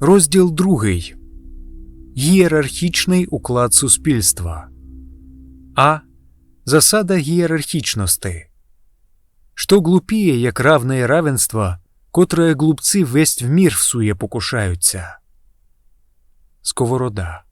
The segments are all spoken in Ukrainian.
Розділ другий. Ієрархічний уклад суспільства. А. Засада ієрархічності. Что глупіє, як равне равенство, котрое глупці весть в мір всує покушаються. Сковорода.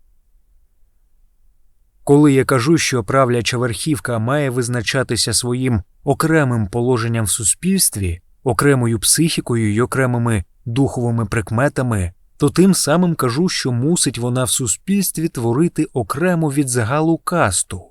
Коли я кажу, що правляча верхівка має визначатися своїм окремим положенням в суспільстві, окремою психікою й окремими духовими прикметами, то тим самим кажу, що мусить вона в суспільстві творити окремо від загалу касту.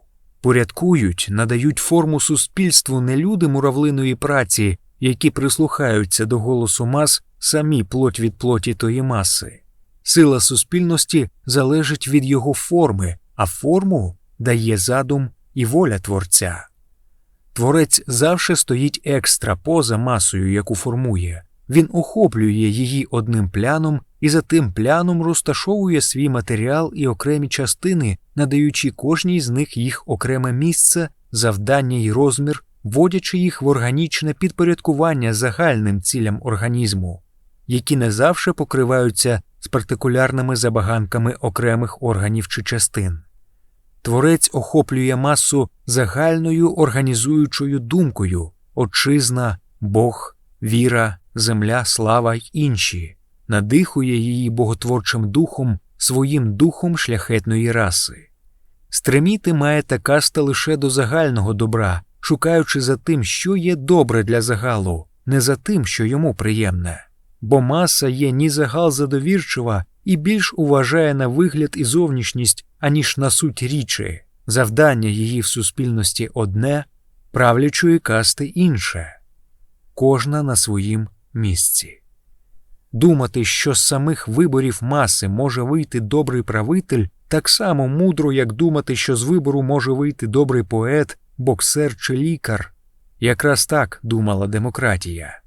Порядкують, надають форму суспільству не люди муравлиної праці, які прислухаються до голосу мас самі плоть від плоті тої маси. Сила суспільності залежить від його форми, а форму дає задум і воля творця. Творець завше стоїть екстра поза масою, яку формує. Він охоплює її одним пляном і за тим пляном розташовує свій матеріал і окремі частини, надаючи кожній з них їх окреме місце, завдання й розмір, вводячи їх в органічне підпорядкування загальним цілям організму, які не завше покриваються з партикулярними забаганками окремих органів чи частин. Творець охоплює масу загальною організуючою думкою отчизна, Бог, віра, земля, слава й інші, надихує її боготворчим духом, своїм духом шляхетної раси. Стреміти має та каста лише до загального добра, шукаючи за тим, що є добре для загалу, не за тим, що йому приємне. Бо маса є ні загал задовірчива і більш уважає на вигляд і зовнішність, аніж на суть річі, завдання її в суспільності одне, правлячої касти інше, кожна на своїм місці. Думати, що з самих виборів маси може вийти добрий правитель, так само мудро, як думати, що з вибору може вийти добрий поет, боксер чи лікар. Якраз так думала демократія.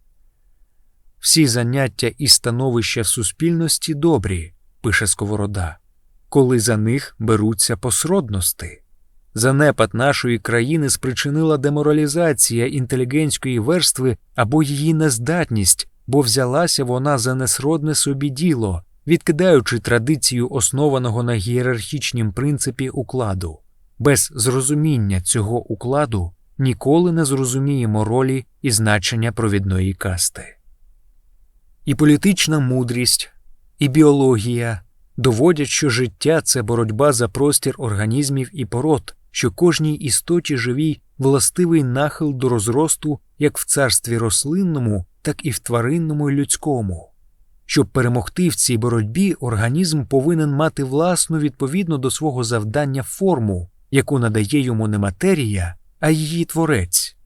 Всі заняття і становища в суспільності добрі, пише Сковорода, коли за них беруться посродності. Занепад нашої країни спричинила деморалізація інтелігентської верстви або її нездатність, бо взялася вона за несродне собі діло, відкидаючи традицію основаного на гієрархічнім принципі укладу. Без зрозуміння цього укладу ніколи не зрозуміємо ролі і значення провідної касти. І політична мудрість, і біологія доводять, що життя це боротьба за простір організмів і пород, що кожній істоті живій властивий нахил до розросту як в царстві рослинному, так і в тваринному і людському. Щоб перемогти в цій боротьбі, організм повинен мати власну відповідно до свого завдання форму, яку надає йому не матерія, а її творець.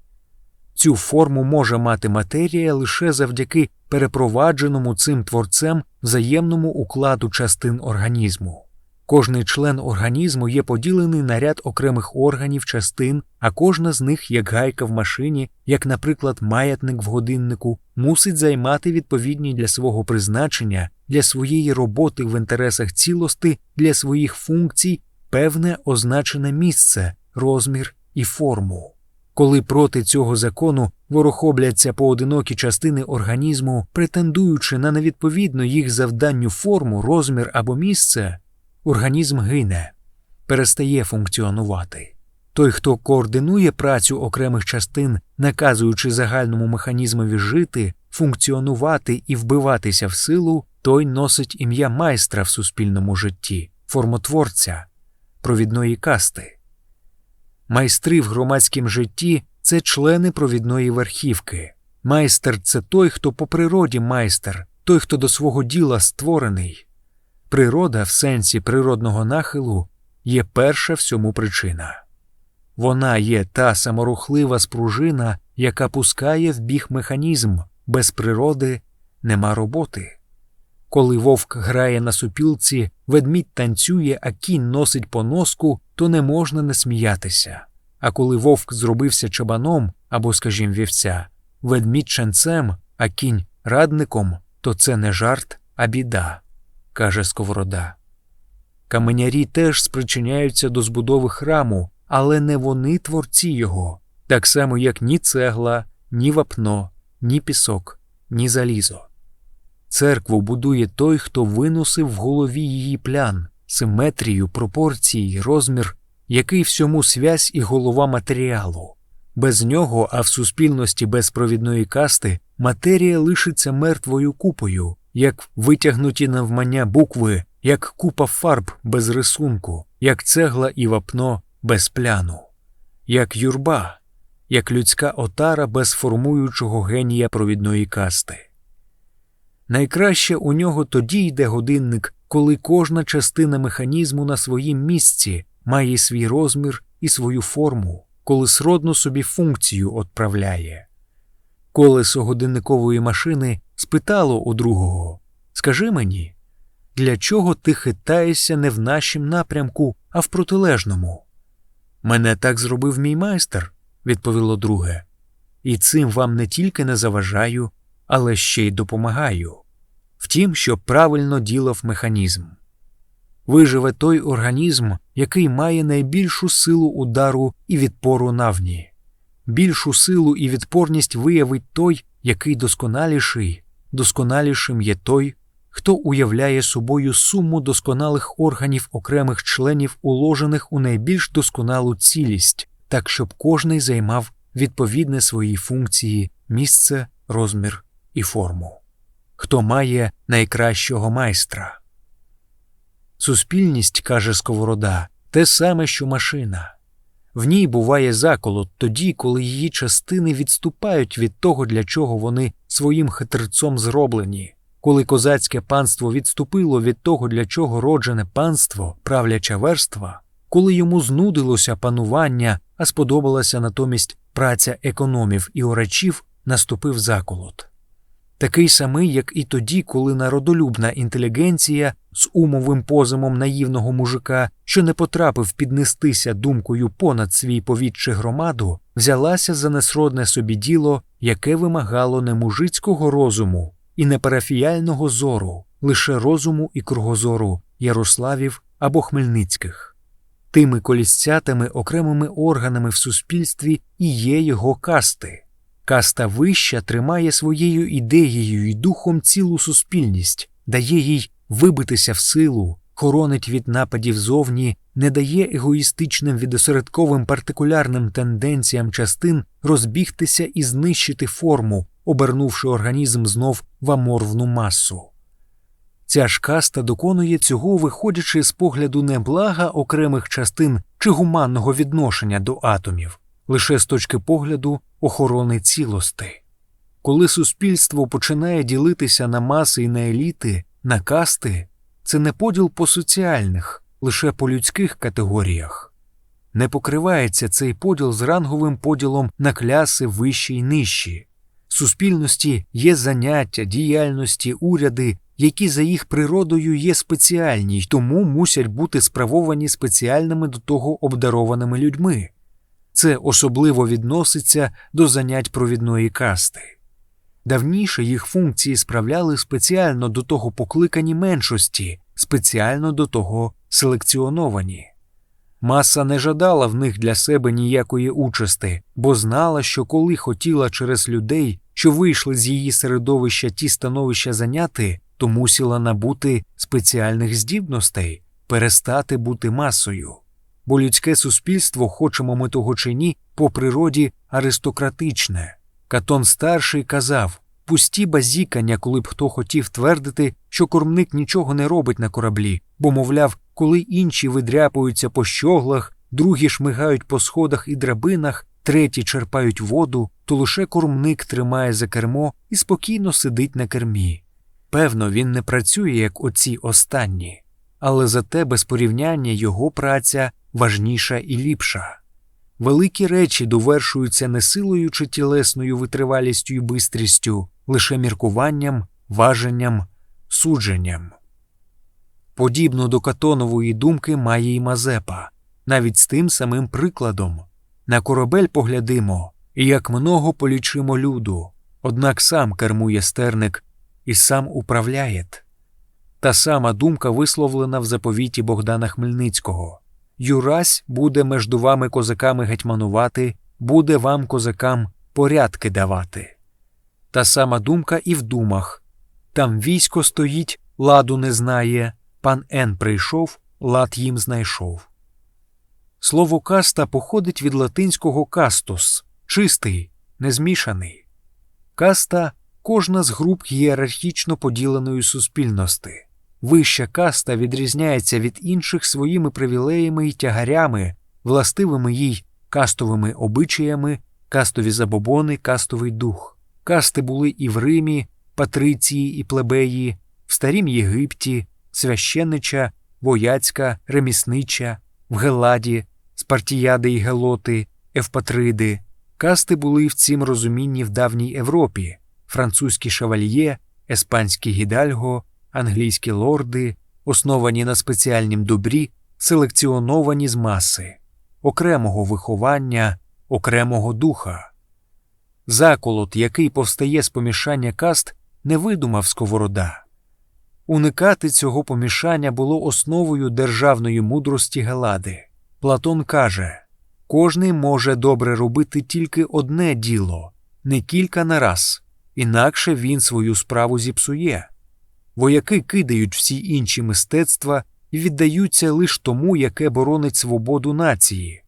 Цю форму може мати матерія лише завдяки перепровадженому цим творцем взаємному укладу частин організму. Кожний член організму є поділений на ряд окремих органів частин, а кожна з них, як гайка в машині, як, наприклад, маятник в годиннику, мусить займати відповідні для свого призначення, для своєї роботи в інтересах цілости, для своїх функцій певне означене місце, розмір і форму. Коли проти цього закону ворохобляться поодинокі частини організму, претендуючи на невідповідну їх завданню форму, розмір або місце, організм гине, перестає функціонувати. Той, хто координує працю окремих частин, наказуючи загальному механізмові жити, функціонувати і вбиватися в силу, той носить ім'я майстра в суспільному житті, формотворця, провідної касти. Майстри в громадському житті це члени провідної верхівки. Майстер це той, хто по природі майстер, той, хто до свого діла створений. Природа, в сенсі природного нахилу, є перша всьому причина. Вона є та саморухлива спружина, яка пускає в біг механізм, без природи нема роботи. Коли вовк грає на супілці, ведмідь танцює, а кінь носить поноску, то не можна не сміятися. А коли вовк зробився чабаном або, скажімо, вівця, ведмідь ченцем, а кінь радником, то це не жарт, а біда, каже Сковорода. Каменярі теж спричиняються до збудови храму, але не вони творці його, так само, як ні цегла, ні вапно, ні пісок, ні залізо. Церкву будує той, хто виносив в голові її плян, симетрію, пропорції, розмір, який всьому связь і голова матеріалу. Без нього, а в суспільності без провідної касти, матерія лишиться мертвою купою, як витягнуті навмання букви, як купа фарб без рисунку, як цегла і вапно без пляну, як юрба, як людська отара без формуючого генія провідної касти. Найкраще у нього тоді йде годинник, коли кожна частина механізму на своїм місці має свій розмір і свою форму, коли сродну собі функцію отправляє. Колесо годинникової машини спитало у другого Скажи мені, для чого ти хитаєшся не в нашім напрямку, а в протилежному? Мене так зробив мій майстер, відповіло друге, і цим вам не тільки не заважаю, але ще й допомагаю. Втім, щоб правильно ділав механізм. Виживе той організм, який має найбільшу силу удару і відпору навні. Більшу силу і відпорність виявить той, який досконаліший, досконалішим є той, хто уявляє собою суму досконалих органів окремих членів, уложених у найбільш досконалу цілість, так щоб кожний займав відповідне своїй функції, місце, розмір і форму. Хто має найкращого майстра. Суспільність, каже Сковорода, те саме, що машина. В ній буває заколот тоді, коли її частини відступають від того, для чого вони своїм хитрцом зроблені, коли козацьке панство відступило від того, для чого роджене панство, правляча верства, коли йому знудилося панування, а сподобалася натомість праця економів і орачів, наступив заколот. Такий самий, як і тоді, коли народолюбна інтелігенція з умовим позимом наївного мужика, що не потрапив піднестися думкою понад свій повідчий громаду, взялася за несродне собі діло, яке вимагало не мужицького розуму і не парафіяльного зору, лише розуму і кругозору Ярославів або Хмельницьких. Тими колісцятими окремими органами в суспільстві і є його касти. Каста вища тримає своєю ідеєю і духом цілу суспільність, дає їй вибитися в силу, хоронить від нападів зовні, не дає егоїстичним відосередковим партикулярним тенденціям частин розбігтися і знищити форму, обернувши організм знов в аморвну масу. Ця ж каста доконує цього, виходячи з погляду не блага окремих частин чи гуманного відношення до атомів, лише з точки погляду охорони цілости. Коли суспільство починає ділитися на маси і на еліти, на касти, це не поділ по соціальних, лише по людських категоріях. Не покривається цей поділ з ранговим поділом на кляси вищі й нижчі. Суспільності є заняття, діяльності, уряди, які за їх природою є спеціальні й тому мусять бути справовані спеціальними до того обдарованими людьми. Це особливо відноситься до занять провідної касти. Давніше їх функції справляли спеціально до того покликані меншості, спеціально до того селекціоновані. Маса не жадала в них для себе ніякої участи, бо знала, що коли хотіла через людей, що вийшли з її середовища ті становища заняти, то мусила набути спеціальних здібностей, перестати бути масою. Бо людське суспільство, хочемо ми того чи ні, по природі аристократичне. Катон старший казав пусті базікання, коли б хто хотів твердити, що кормник нічого не робить на кораблі, бо, мовляв, коли інші видряпуються по щоглах, другі шмигають по сходах і драбинах, треті черпають воду, то лише кормник тримає за кермо і спокійно сидить на кермі. Певно, він не працює, як оці останні, але зате без порівняння його праця важніша і ліпша. Великі речі довершуються не силою чи тілесною витривалістю і бистрістю, лише міркуванням, важенням, судженням. Подібно до катонової думки має й Мазепа, навіть з тим самим прикладом на корабель поглядимо, і як много полічимо люду, однак сам кермує стерник і сам управляє. Та сама думка висловлена в заповіті Богдана Хмельницького Юрась буде между вами козаками гетьманувати, буде вам, козакам, порядки давати. Та сама думка і в думах Там військо стоїть, ладу не знає, пан Н прийшов, лад їм знайшов. Слово каста походить від латинського кастус чистий, незмішаний. Каста кожна з груп ієрархічно поділеної суспільності. Вища каста відрізняється від інших своїми привілеями і тягарями, властивими їй кастовими обичаями, кастові забобони, кастовий дух. Касти були і в Римі, патриції і плебеї, в Старім Єгипті, священнича, вояцька, реміснича, в Геладі, Спартіяди і Гелоти, Евпатриди. Касти були в цім розумінні в давній Європі французькі шавальє, еспанські гідальго, англійські лорди, основані на спеціальнім добрі, селекціоновані з маси, окремого виховання, окремого духа. Заколот, який повстає з помішання каст, не видумав сковорода. Уникати цього помішання було основою державної мудрості Гелади. Платон каже кожний може добре робити тільки одне діло, не кілька на раз, інакше він свою справу зіпсує. Вояки кидають всі інші мистецтва і віддаються лише тому, яке боронить свободу нації.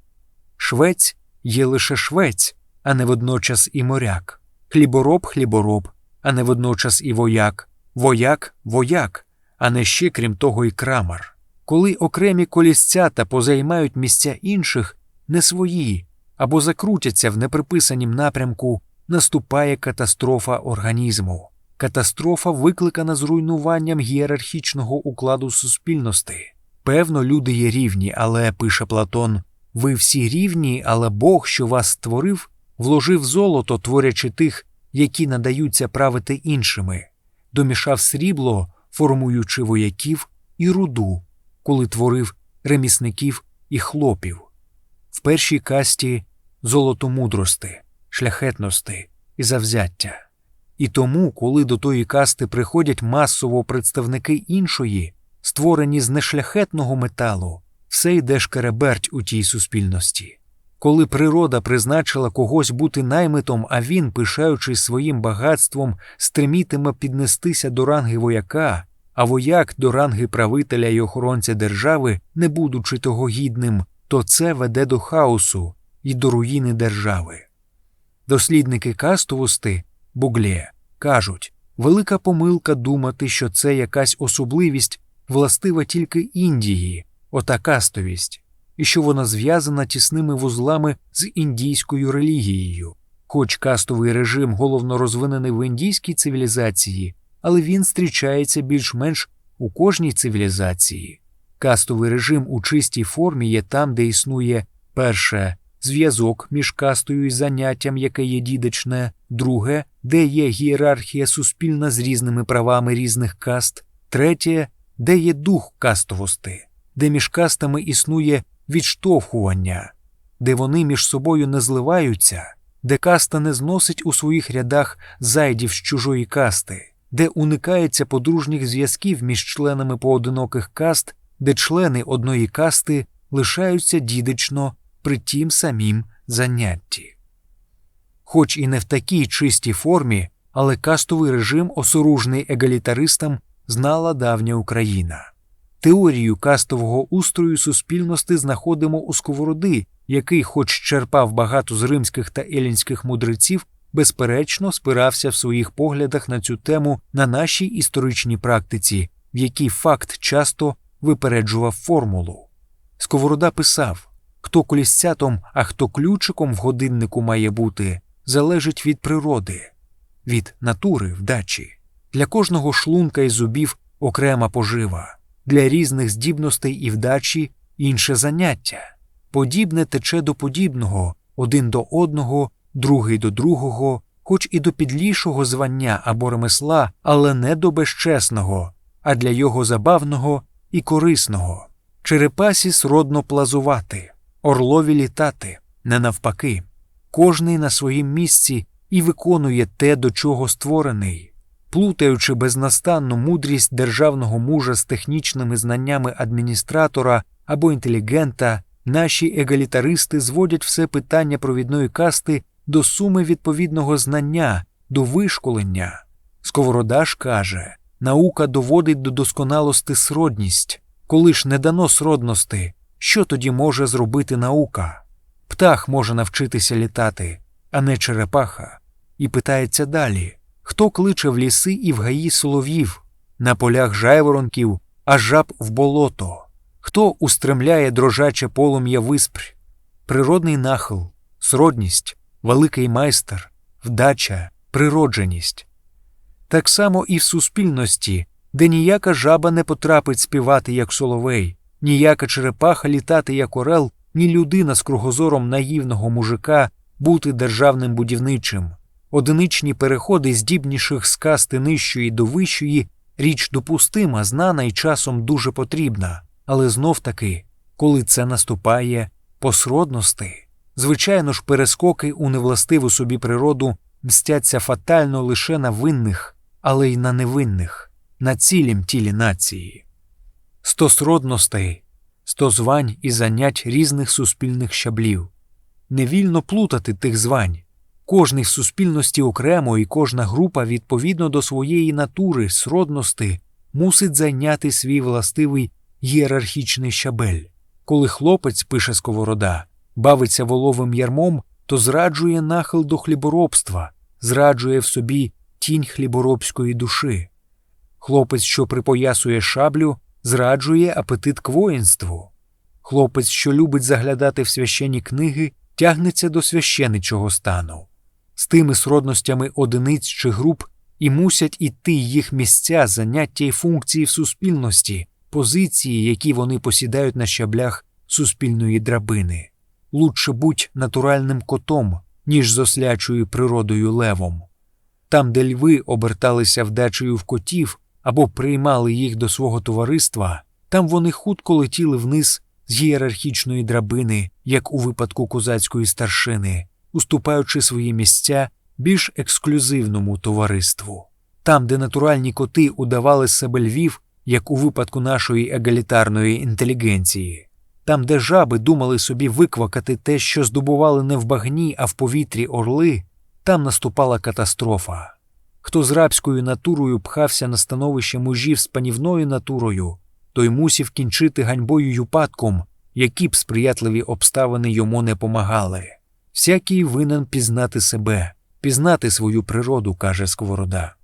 Швець є лише швець, а не водночас і моряк, хлібороб хлібороб, а не водночас і вояк, вояк вояк, а не ще крім того, і крамар. Коли окремі колісцята позаймають місця інших, не свої або закрутяться в неприписанім напрямку, наступає катастрофа організму. Катастрофа викликана зруйнуванням гієрархічного укладу суспільності. Певно, люди є рівні, але, пише Платон, ви всі рівні, але Бог, що вас створив, вложив золото, творячи тих, які надаються правити іншими, домішав срібло, формуючи вояків і руду, коли творив ремісників і хлопів. В першій касті золото мудрости, шляхетності і завзяття. І тому, коли до тої касти приходять масово представники іншої, створені з нешляхетного металу, все йде шкереберть у тій суспільності. Коли природа призначила когось бути наймитом, а він, пишаючись своїм багатством, стремітиме піднестися до ранги вояка, а вояк до ранги правителя і охоронця держави, не будучи того гідним, то це веде до хаосу і до руїни держави. Дослідники кастовости Буглє кажуть, велика помилка думати, що це якась особливість властива тільки Індії, ота кастовість, і що вона зв'язана тісними вузлами з індійською релігією. Хоч кастовий режим головно розвинений в індійській цивілізації, але він зустрічається більш-менш у кожній цивілізації. Кастовий режим у чистій формі є там, де існує перше зв'язок між кастою і заняттям, яке є дідичне, друге, де є гієрархія суспільна з різними правами різних каст, третє, де є дух кастовости, де між кастами існує відштовхування, де вони між собою не зливаються, де каста не зносить у своїх рядах зайдів з чужої касти, де уникається подружніх зв'язків між членами поодиноких каст, де члени одної касти лишаються дідично при тім самім занятті. Хоч і не в такій чистій формі, але кастовий режим, осоружний егалітаристам, знала давня Україна. Теорію кастового устрою суспільності знаходимо у Сковороди, який, хоч черпав багато з римських та елінських мудреців, безперечно спирався в своїх поглядах на цю тему на нашій історичній практиці, в якій факт часто випереджував формулу. Сковорода писав хто колісцятом, а хто ключиком в годиннику має бути, залежить від природи, від натури вдачі. Для кожного шлунка і зубів окрема пожива, для різних здібностей і вдачі інше заняття. Подібне тече до подібного, один до одного, другий до другого, хоч і до підлішого звання або ремесла, але не до безчесного, а для його забавного і корисного. Черепасі сродно плазувати, орлові літати, не навпаки, кожний на своїм місці і виконує те, до чого створений, плутаючи безнастанну мудрість державного мужа з технічними знаннями адміністратора або інтелігента, наші егалітаристи зводять все питання провідної касти до суми відповідного знання, до вишколення. Сковорода ж каже наука доводить до досконалости сродність, коли ж не дано сродності, що тоді може зробити наука? Птах може навчитися літати, а не черепаха, і питається далі хто кличе в ліси і в гаї солов'їв, на полях жайворонків, а жаб в болото, хто устремляє дрожаче полум'я виспрь, природний нахил, сродність, великий майстер, вдача, природженість. Так само і в суспільності, де ніяка жаба не потрапить співати, як соловей, ніяка черепаха літати, як орел, ні людина з кругозором наївного мужика бути державним будівничим. Одиничні переходи здібніших з касти нижчої до вищої річ допустима, знана і часом дуже потрібна, але знов таки, коли це наступає по сродності, звичайно ж, перескоки у невластиву собі природу мстяться фатально лише на винних, але й на невинних, на цілім тілі нації. Сто сродностей, сто звань і занять різних суспільних щаблів. Невільно плутати тих звань. Кожний в суспільності окремо і кожна група відповідно до своєї натури, сродності, мусить зайняти свій властивий ієрархічний щабель. Коли хлопець, пише Сковорода, бавиться воловим ярмом, то зраджує нахил до хліборобства, зраджує в собі тінь хліборобської душі. Хлопець, що припоясує шаблю, зраджує апетит к воїнству. Хлопець, що любить заглядати в священні книги, тягнеться до священичого стану. З тими сродностями одиниць чи груп і мусять іти їх місця, заняття й функції в суспільності, позиції, які вони посідають на щаблях суспільної драбини. Лучше будь натуральним котом, ніж з ослячою природою левом. Там, де льви оберталися вдачею в котів або приймали їх до свого товариства, там вони хутко летіли вниз з ієрархічної драбини, як у випадку козацької старшини, уступаючи свої місця більш ексклюзивному товариству. Там, де натуральні коти удавали себе львів, як у випадку нашої егалітарної інтелігенції, там, де жаби думали собі виквакати те, що здобували не в багні, а в повітрі орли, там наступала катастрофа. Хто з рабською натурою пхався на становище мужів з панівною натурою, той мусів кінчити ганьбою й упадком, які б сприятливі обставини йому не помагали. Всякий винен пізнати себе, пізнати свою природу, каже Сковорода,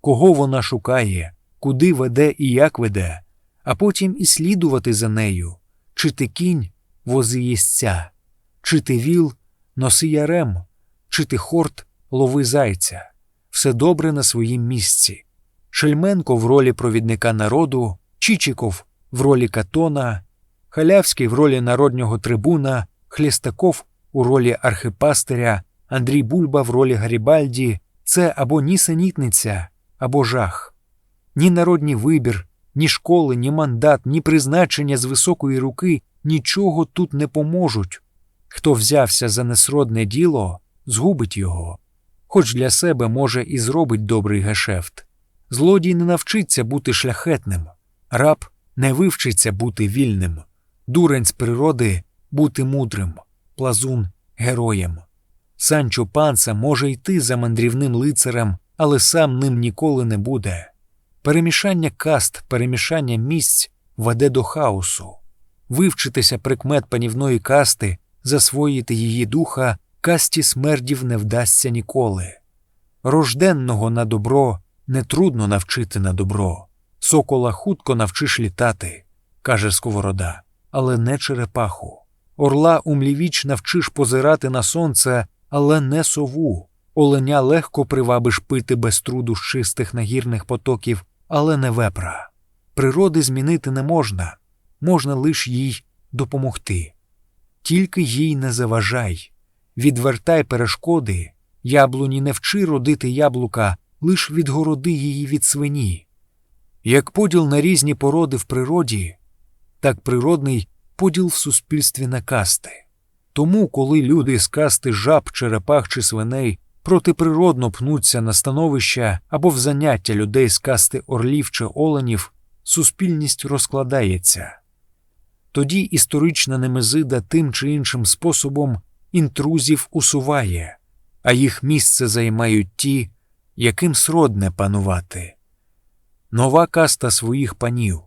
кого вона шукає, куди веде і як веде, а потім і слідувати за нею, чи ти кінь вози їстця, чи ти віл, носи ярем, чи ти хорт, лови зайця, все добре на своїм місці. Шельменко в ролі провідника народу, Чичиков в ролі Катона, Халявський в ролі народнього трибуна, Хлєстаков у ролі архипастиря, Андрій Бульба в ролі Гарібальді це або нісенітниця, або жах. Ні народній вибір, ні школи, ні мандат, ні призначення з високої руки нічого тут не поможуть. Хто взявся за несродне діло, згубить його, хоч для себе, може, і зробить добрий гешефт. Злодій не навчиться бути шляхетним, раб не вивчиться бути вільним, дурень з природи бути мудрим, плазун героєм. Санчо панца може йти за мандрівним лицарем, але сам ним ніколи не буде. Перемішання каст, перемішання місць веде до хаосу. Вивчитися прикмет панівної касти, засвоїти її духа, касті смердів не вдасться ніколи. Рожденного на добро нетрудно навчити на добро. Сокола хутко навчиш літати, каже Сковорода, але не черепаху. Орла умлівіч навчиш позирати на сонце, але не сову. Оленя легко привабиш пити без труду з чистих нагірних потоків, але не вепра. Природи змінити не можна, можна лиш їй допомогти. Тільки їй не заважай, відвертай перешкоди, яблуні не вчи родити яблука, лиш відгороди її від свині. Як поділ на різні породи в природі, так природний поділ в суспільстві на касти. Тому, коли люди з касти жаб, черепах чи свиней протиприродно пнуться на становища або в заняття людей з касти орлів чи оленів, суспільність розкладається. Тоді історична немезида тим чи іншим способом інтрузів усуває, а їх місце займають ті, яким сродне панувати, нова каста своїх панів,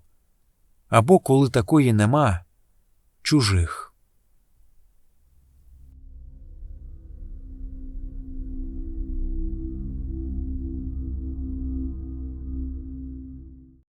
або коли такої нема, чужих.